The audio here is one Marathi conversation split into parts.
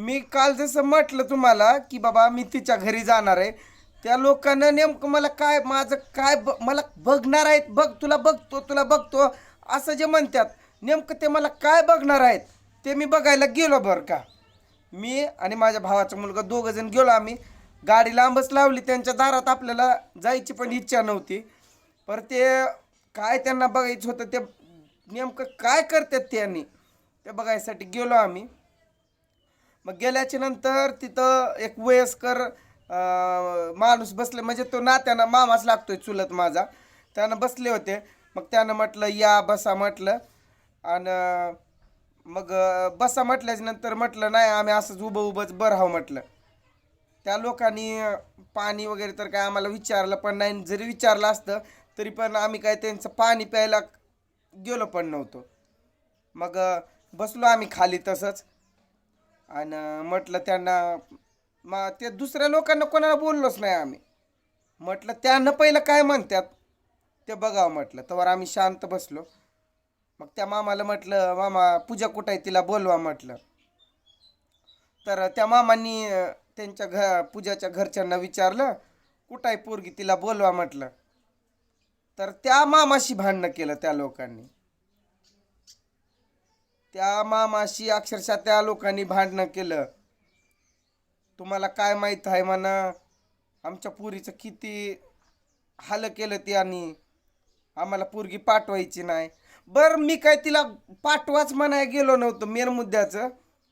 मी काल जसं म्हटलं तुम्हाला की बाबा मी तिच्या घरी जाणार आहे. त्या लोकांना नेमकं मला काय माझं काय ब मला बघणार आहेत बघ तुला बघतो तुला बघतो असं जे म्हणतात. नेमकं ते मला काय बघणार आहेत ते मी बघायला गेलो बरं का. मी आणि माझ्या भावाचा मुलगा दोघं जण गेलो आम्ही. गाडी लांबच लावली त्यांच्या दारात आपल्याला जायची पण इच्छा नव्हती. पर ते काय त्यांना बघायचं होतं ते नेमकं काय करतात त्यांनी ते बघायसाठी गेलो आम्ही. मग गेल्याच्यानंतर तिथं एक वयस्कर माणूस बसले. म्हणजे तो नात्यानं मामाच लागतोय चुलत माझा. त्यानं बसले होते. मग त्यानं म्हटलं या बसा म्हटलं. आणि मग बसा म्हटल्याच्या नंतर म्हटलं नाही आम्ही असंच उभं उभंच बरं हाव म्हटलं. त्या लोकांनी पाणी वगैरे तर काय आम्हाला विचारलं पण नाही. जरी विचारलं असतं तरी पण आम्ही काय त्यांचं पाणी प्यायला गेलो पण नव्हतो. मग बसलो आम्ही खाली तसंच. आणि म्हटलं त्यांना मग ते दुसऱ्या लोकांना कोणाला बोललोच नाही आम्ही. म्हटलं त्यांना पहिलं काय म्हणतात ते बघावं म्हटलं. तर आम्ही शांत बसलो. मग त्या मामाला म्हटलं मामा पूजा कुठं आहे तिला बोलवा म्हटलं. तर त्या मामांनी त्यांच्या घ पूजाच्या घरच्यांना विचारलं कुठं आहे पोरगी तिला बोलवा म्हटलं. तर त्या मामाशी भांडणं केलं त्या लोकांनी. त्या मामाशी अक्षरशः त्या लोकांनी भांडणं केलं. तुम्हाला काय माहीत आहे म्हणा आमच्या पुरीचं किती हाल केलं त्यांनी. आम्हाला पोरगी पाठवायची नाही. बरं मी काय तिला पाठवाच म्हणाय गेलो नव्हतं मेन मुद्द्याचं.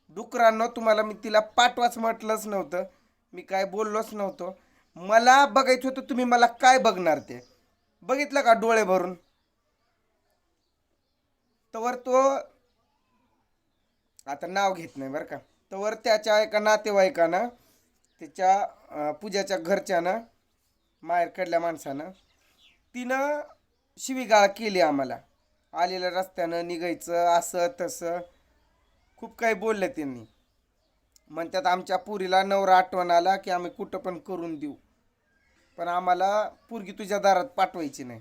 डुकरांनो तुम्हाला मी तिला पाठवाच म्हटलंच नव्हतं. मी काय बोललोच नव्हतो. मला बघायचं होतं तुम्ही मला काय बघणार ते? बघितलं का डोळे भरून? तर तो आता नाव घेत नाही बरं का. तर त्याच्या एका नातेवाईकानं त्याच्या पूजाच्या घरच्यानं माहेरकडल्या माणसानं तिनं शिवीगाळ केली आम्हाला. आलेल्या रस्त्यानं निघायचं असं तसं खूप काही बोललं त्यांनी. म्हणतात आमच्या पुरीला नवरा आठवण आला की आम्ही कुठं पण करून देऊ. पण आम्हाला पुरगी तुझ्या दारात पाठवायची नाही.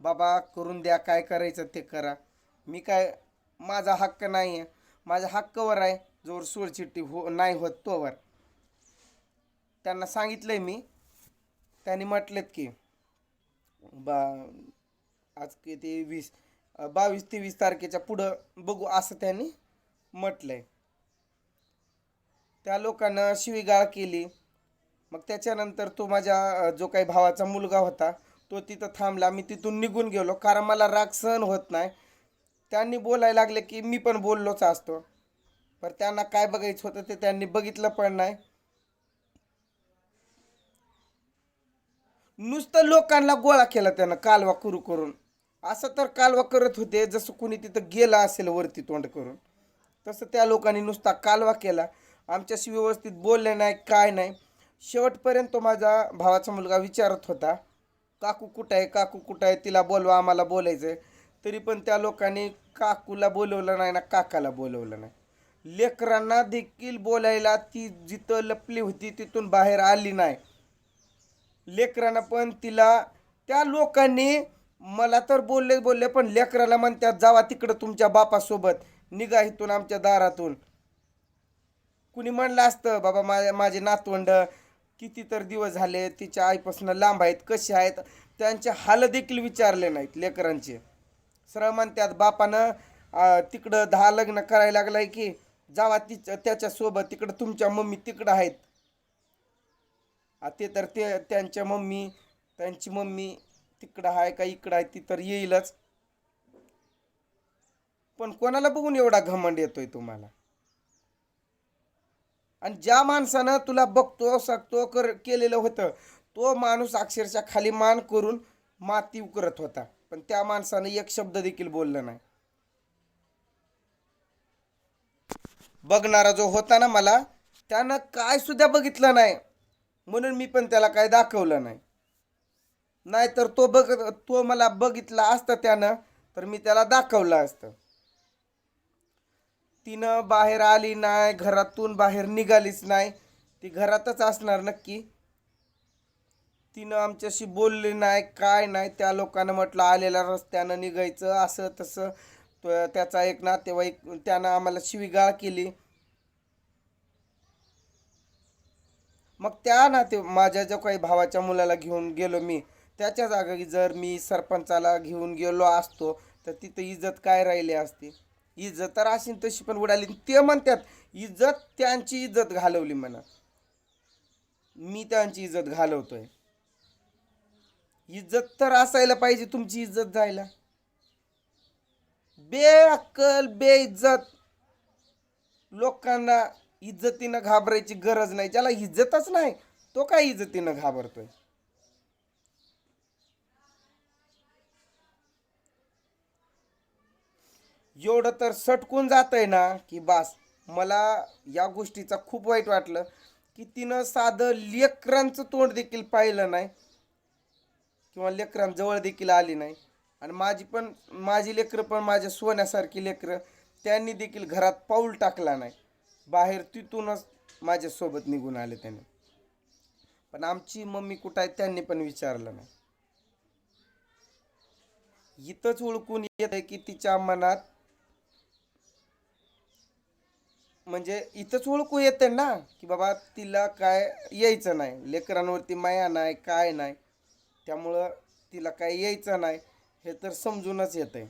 बाबा करून द्या काय करायचं ते करा. मी काय माझा हक्क नाही आहे माझ्या हक्कावर आहे. जोर सोडचिट्टी हो नाही होत तोवर त्यांना सांगितलंय मी. त्यांनी म्हटलेत की बा आज किती वीस बावीस तेवीस तारखेच्या पुढं बघू असं त्यांनी म्हटलंय. त्या लोकांना शिवीगाळ केली. मग त्याच्यानंतर तो माझ्या जो काही भावाचा मुलगा होता तो तिथं थांबला. मी तिथून निघून गेलो. कारण मला राग सहन होत नाही. त्यांनी बोलायला लागले की मी पण बोललोच असतो. पण त्यांना काय बघायचं होतं ते त्यांनी बघितलं पण नाही. नुसतं लोकांना गोळा केला त्यानं कालवा करू करून. असं तर कालवा करत होते जसं कुणी तिथं गेलं असेल वरती तोंड करून. तसं त्या लोकांनी नुसता कालवा केला. आमच्याशी व्यवस्थित बोलले नाही काय नाही. शेवटपर्यंत तो माझा भावाचा मुलगा विचारत होता काकू कुठं आहे? काकू कुठं आहे? तिला बोलवा आम्हाला बोलायचं आहे तरी पण त्या लोकांनी काकूला बोलवलं नाही ना काकाला बोलवलं नाही. लेकरांना देखील बोलायला ती जिथं लपली होती तिथून बाहेर आली नाही. लेकरांना पण तिला त्या लोकांनी मला तर बोलले बोलले पण लेकराला म्हणतात जावा तिकडं तुमच्या बापासोबत निघा इथून आमच्या दारातून. कुणी म्हणलं असतं बाबा माझ्या माझे नातवंड किती तर दिवस झाले तिच्या आईपासून लांब आहेत कसे आहेत? त्यांचे हाल देखील विचारले नाहीत लेकरांचे. सरळ म्हणतात बापानं तिकडं दहा लग्न करायला लागलाय की जावा तिच्या त्याच्यासोबत तिकडं तुमच्या मम्मी तिकडं आहेत. ते तर ते त्यांच्या मम्मी त्यांची मम्मी तिकडं आहे का इकडं आहे ती तर येईलच. पण कोणाला बघून एवढा घमंड येतोय तुम्हाला? आणि ज्या माणसानं तुला बघतो सकतो कर केलेलं होतं तो माणूस अक्षरशः खाली मान करून माती करत होता. पण त्या माणसानं एक शब्द देखील बोलला नाही. बघणारा जो होता ना मला त्यानं काय सुद्धा बघितलं नाही. म्हणून मी पण त्याला काय दाखवलं नाही. नाहीतर तो बघ तो मला बघितला असता त्यानं तर मी त्याला दाखवलं असतं. तिनं बाहेर आली नाही घरातून बाहेर निघालीच नाही. ती घरातच असणार नक्की. तिनं आमच्याशी बोलली नाही काय नाही. त्या लोकांना म्हटलं आलेल्या रस्त्यानं निघायचं असं तसं. त्याचा एक नातेवाईक त्यानं आम्हाला शिवीगाळ केली. मग त्या नाते माझ्या ज्या काही भावाच्या मुलाला घेऊन गेलो मी त्याच्या जागी जर मी सरपंचाला घेऊन गेलो असतो तर तिथं इज्जत काय राहिली असती? इज्जत तर अशी तशी पण उडाली ते म्हणतात इज्जत त्यांची इज्जत घालवली म्हणा. मी त्यांची इज्जत घालवतोय. इज्जत तर असायला पाहिजे तुमची इज्जत जायला. बेअक्कल बेइज्जत. लोकांना इज्जतीनं घाबरायची गरज नाही. ज्याला इज्जतच नाही तो काय इज्जतीनं घाबरतोय? एवढं तर सटकून जात आहे ना की बास मला या गोष्टीचा खूप वाईट वाटलं की तिनं साधं लेकरांचं तोंड देखील पाहिलं नाही. किंवा लेकरांजवळ देखील आली नाही. आणि माझी पण माझी लेकरं पण माझ्या सोन्यासारखी लेकरं त्यांनी देखील घरात पाऊल टाकला नाही. बाहेर तिथूनच माझ्यासोबत निघून आले त्याने. पण आमची मम्मी कुठं आहे त्यांनी पण विचारलं नाही. इथंच ओळखून येत आहे की तिच्या मनात म्हणजे इथंच ओळखू येते ना की बाबा तिला काय यायचं नाही. लेकरांवरती माया नाही काय नाही. त्यामुळं तिला काही यायचं नाही हे तर समजूनच येतंय.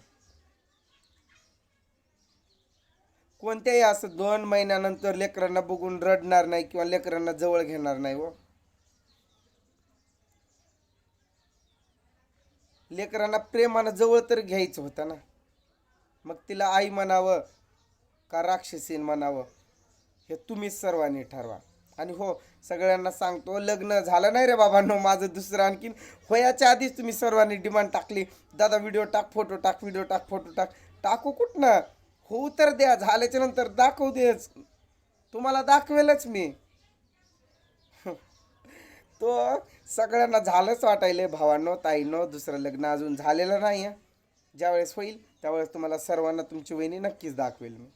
कोणत्याही असं दोन महिन्यानंतर लेकरांना बघून रडणार नाही किंवा लेकरांना जवळ घेणार नाही व लेकरांना प्रेमानं जवळ तर घ्यायचं होतं ना. मग तिला आई म्हणावं का राक्षसीन म्हणावं हे तुम्हीच सर्वांनी ठरवा. आणि हो सगळ्यांना सांगतो लग्न झालं नाही रे बाबांनो माझं दुसरं आणखीन वयाच्या आधीच तुम्ही सर्वांनी डिमांड टाकली. दादा व्हिडिओ टाक फोटो टाक व्हिडिओ टाक फोटो टाक. टाकू कुठनं? होऊ तर द्या झाल्याच्यानंतर दाखवू देच. तुम्हाला दाखवेलच मी. तो सगळ्यांना झालंच वाटायले भावांनो ताईनो दुसरं लग्न अजून झालेलं नाही आहे ज्यावेळेस होईल त्यावेळेस तुम्हाला सर्वांना तुमची वहिनी नक्कीच दाखवेल मी.